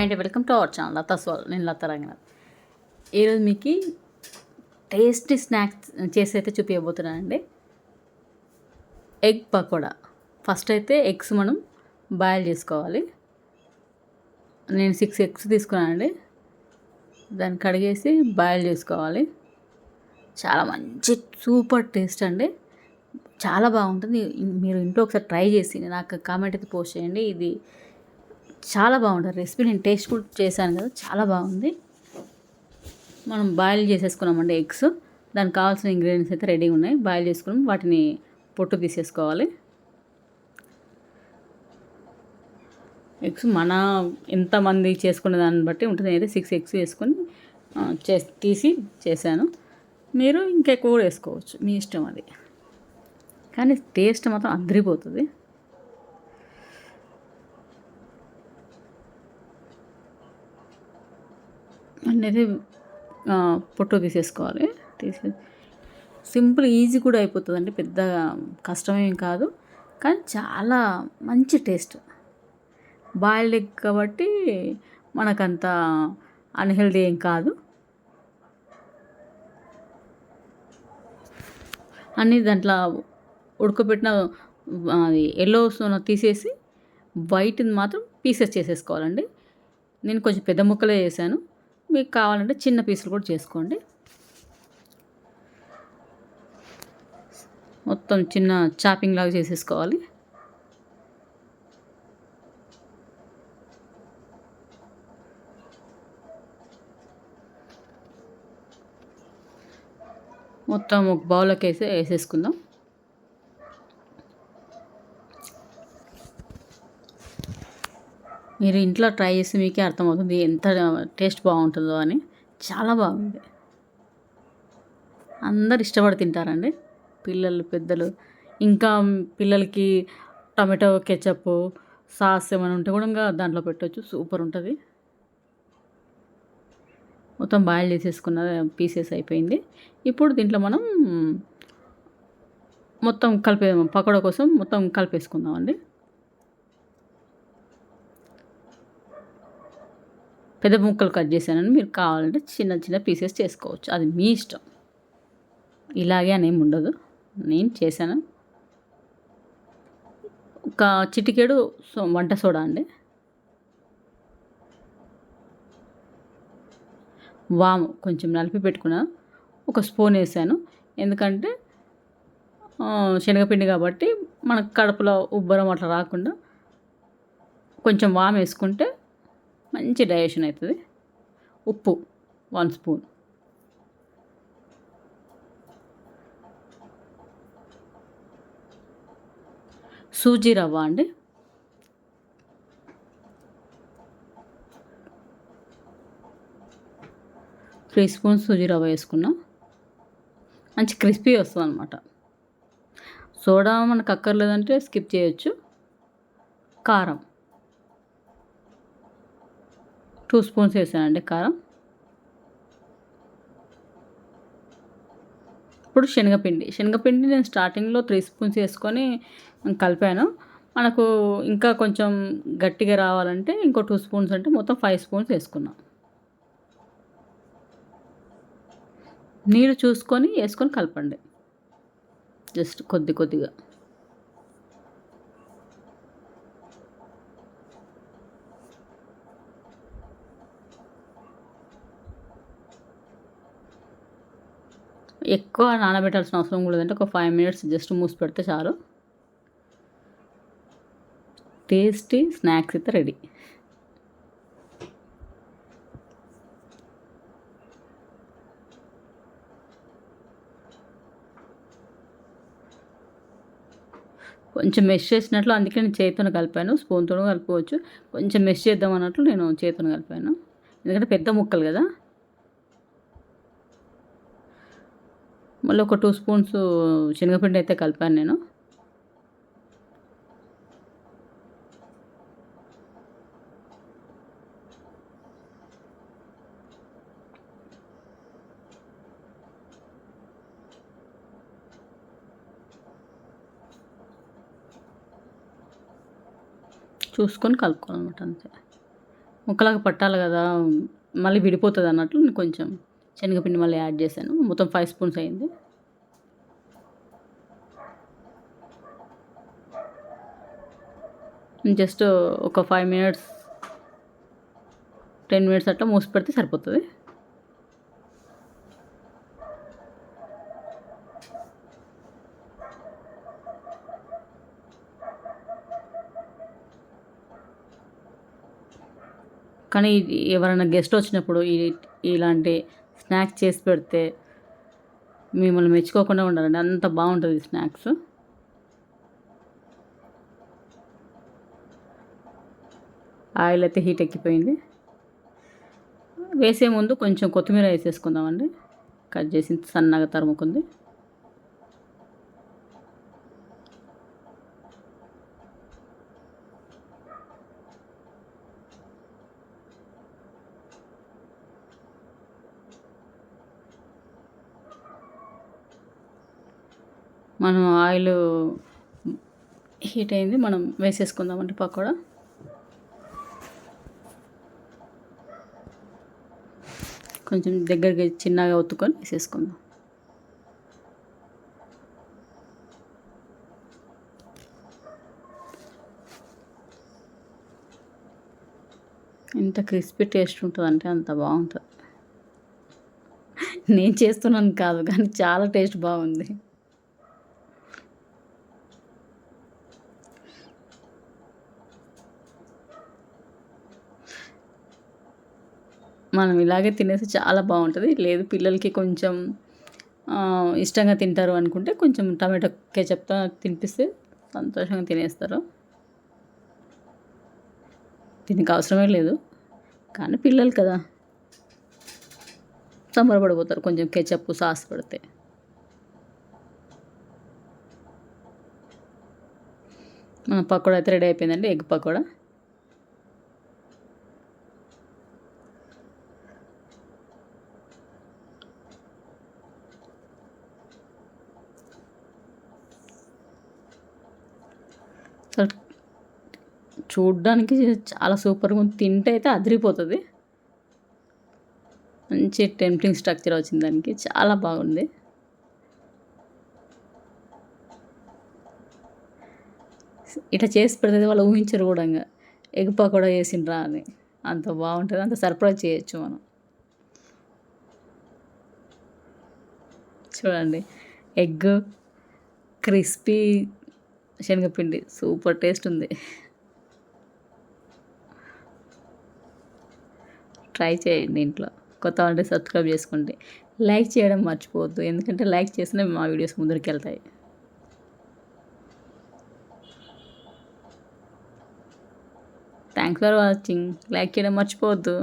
Hi అండి welcome to our channel Latha స్వాల్ నేను లతా రంగనాథ్. ఈరోజు మీకు టేస్టీ స్నాక్స్ చేసి అయితే చూపించబోతున్నానండి ఎగ్ పకోడా. ఫస్ట్ అయితే ఎగ్స్ మనం బాయిల్ చేసుకోవాలి. నేను సిక్స్ ఎగ్స్ తీసుకున్నానండి. దాన్ని కడిగేసి బాయిల్ చేసుకోవాలి. చాలా మంచి సూపర్ టేస్ట్ అండి. చాలా బాగుంటుంది. మీరు ఇంట్లో ఒకసారి ట్రై చేసి నాకు కామెంట్ అయితే పోస్ట్ చేయండి. ఇది చాలా బాగుంటుంది. రెసిపీ నేను టేస్ట్ కూడా చేశాను కదా చాలా బాగుంది. మనం బాయిల్ చేసేసుకున్నామండి ఎగ్స్. దానికి కావాల్సిన ఇంగ్రీడియంట్స్ అయితే రెడీగా ఉన్నాయి. బాయిల్ చేసుకుని వాటిని పొట్టు తీసేసుకోవాలి. ఎగ్స్ మన ఎంతమంది చేసుకునే దాన్ని బట్టి ఉంటుంది. అయితే సిక్స్ ఎగ్స్ వేసుకొని చే తీసి చేశాను. మీరు ఇంకెక్కువ కూడా వేసుకోవచ్చు. మీ ఇష్టం అది. కానీ టేస్ట్ మాత్రం అదిరిపోతుంది. అనేది ఫోటో తీసేసుకోవాలి. తీసే సింపుల్ ఈజీ కూడా అయిపోతుందండి. పెద్ద కష్టమేం కాదు. కానీ చాలా మంచి టేస్ట్. బాయిల్డ్ ఎగ్ కాబట్టి మనకంత అన్హెల్దీ ఏం కాదు. అన్నీ దాంట్లో ఉడకబెట్టిన అది ఎల్లో తీసేసి వైట్ని మాత్రం పీసెస్ చేసేసుకోవాలండి. నేను కొంచెం పెద్ద ముక్కలే చేశాను. మీకు కావాలంటే చిన్న పీసులు కూడా చేసుకోండి. మొత్తం చిన్న చాపింగ్ లాగా చేసేసుకోవాలి. మొత్తం ఒక బౌల్లోకి వేసి వేసేసుకుందాం. మీరు ఇంట్లో ట్రై చేసి మీకే అర్థమవుతుంది ఎంత టేస్ట్ బాగుంటుందో అని. చాలా బాగుంది. అందరు ఇష్టపడి తింటారండి. పిల్లలు పెద్దలు. ఇంకా పిల్లలకి టమాటో కెచప్ సాస్ ఏమైనా ఉంటే కూడా ఇంకా దాంట్లో పెట్టవచ్చు సూపర్ ఉంటుంది. మొత్తం బాయిల్ చేసేసుకున్న పీసెస్ అయిపోయింది. ఇప్పుడు దీంట్లో మనం మొత్తం కలిపే పకోడా కోసం మొత్తం కలిపేసుకుందామండి. పెద్ద ముక్కలు కట్ చేశానని మీరు కావాలంటే చిన్న చిన్న పీసెస్ చేసుకోవచ్చు. అది మీ ఇష్టం. ఇలాగే అనేమి ఉండదు. నేను చేశాను. ఒక చిటికెడు సో వంట సోడా అండి. వాము కొంచెం నలిపి పెట్టుకున్న. ఒక స్పూన్ వేసాను. ఎందుకంటే శనగపిండి కాబట్టి మనకు కడుపులో ఉబ్బరం అట్లా రాకుండా కొంచెం వామ్ వేసుకుంటే మంచి డైజెషన్ అవుతుంది. ఉప్పు వన్ స్పూన్. సూజీ రవ్వ అండి. త్రీ స్పూన్స్ సూజీ రవ్వ వేసుకున్నా. మంచి క్రిస్పీ వస్తుంది అనమాట సోడా మనకు అక్కర్లేదంటే స్కిప్ చేయొచ్చు. కారం. టూ స్పూన్స్ వేసానండి కారం. ఇప్పుడు శనగపిండి. శనగపిండి నేను స్టార్టింగ్లో త్రీ స్పూన్స్ వేసుకొని కలిపాను. మనకు ఇంకా కొంచెం గట్టిగా రావాలంటే ఇంకో టూ స్పూన్స్ అంటే మొత్తం ఫైవ్ స్పూన్స్ వేసుకున్నాం. నీరు చూసుకొని వేసుకొని కలపండి. జస్ట్ కొద్ది కొద్దిగా. ఎక్కువ నానబెట్టాల్సిన అవసరం కూడా లేదంటే ఒక ఫైవ్ మినిట్స్ జస్ట్ మూసి పెడితే చాలు. టేస్టీ స్నాక్స్ అయితే రెడీ కొంచెం మెష్ చేసినట్లు అందుకే నేను చేతితో కలిపాను స్పూన్తో కలుపుకోవచ్చు. కొంచెం మెష్ చేద్దాం అన్నట్లు నేను చేతితో కలిపాను. ఎందుకంటే పెద్ద ముక్కలు కదా. మళ్ళీ ఒక టూ స్పూన్స్ శనగపిండి అయితే కలిపాను నేను. చూసుకొని కలుపుకోవాలన్నమాట అంతే. ముక్కలాగా పట్టాలి కదా మళ్ళీ విడిపోతుంది అన్నట్లు కొంచెం. శనగపిండి మళ్ళీ యాడ్ చేశాను. మొత్తం ఫైవ్ స్పూన్స్ అయింది. జస్ట్ ఒక ఫైవ్ మినిట్స్ టెన్ మినిట్స్ అట్లా మూసి పెడితే సరిపోతుంది. కానీ ఎవరైనా గెస్ట్ వచ్చినప్పుడు ఇలాంటి స్నాక్స్ చేసి పెడితే మిమ్మల్ని మెచ్చుకోకుండా ఉండాలండి. అంత బాగుంటుంది స్నాక్స్. ఆయిల్ అయితే హీట్ ఎక్కిపోయింది. వేసే ముందు కొంచెం కొత్తిమీర వేసేసుకుందామండి. కట్ చేసి సన్నగా తరుముకుంది. మనం ఆయిల్ హీట్ అయింది మనం వేసేసుకుందామండి పకోడా. కొంచెం దగ్గరకి చిన్నగా ఒత్తుకొని వేసేసుకుందాం. ఎంత క్రిస్పీ టేస్ట్ ఉంటుందంటే అంత బాగుంటుంది. నేను చేస్తున్నాను కాదు కానీ చాలా టేస్ట్ బాగుంది. మనం ఇలాగే తినేసి చాలా బాగుంటుంది. లేదు పిల్లలకి కొంచెం ఇష్టంగా తింటారు అనుకుంటే కొంచెం టమాటో కెచప్తో తినిపిస్తే సంతోషంగా తినేస్తారు. దీనికి అవసరమే లేదు. కానీ పిల్లలు కదా. సంబరపడిపోతారు కొంచెం కెచప్ సాస్ పడితే. మన పకోడా అయితే రెడీ అయిపోయిందండి ఎగ్ పకోడా. అసలు చూడ్డానికి చాలా సూపర్గా ఉంది. తింటే అయితే అదిరిపోతుంది. మంచి టెంప్లింగ్ స్ట్రక్చర్ వచ్చింది దానికి. చాలా బాగుంది. ఇట్లా చేసి పెడితే వాళ్ళు ఊహించరు కూడా ఎగ్ పకోడా చేసిండ్రా అని. అంత బాగుంటుంది. అంత సర్ప్రైజ్ చేయొచ్చు మనం. చూడండి. ఎగ్ క్రిస్పీ శనగపిండి. సూపర్ టేస్ట్ ఉంది. ట్రై చేయండి ఇంట్లో. కొత్త వంట సబ్స్క్రైబ్ చేసుకోండి. లైక్ చేయడం మర్చిపోవద్దు. ఎందుకంటే లైక్ చేసినా మా వీడియోస్ ముందరికి వెళ్తాయి. థ్యాంక్స్ ఫర్ వాచింగ్ లైక్ చేయడం మర్చిపోవద్దు.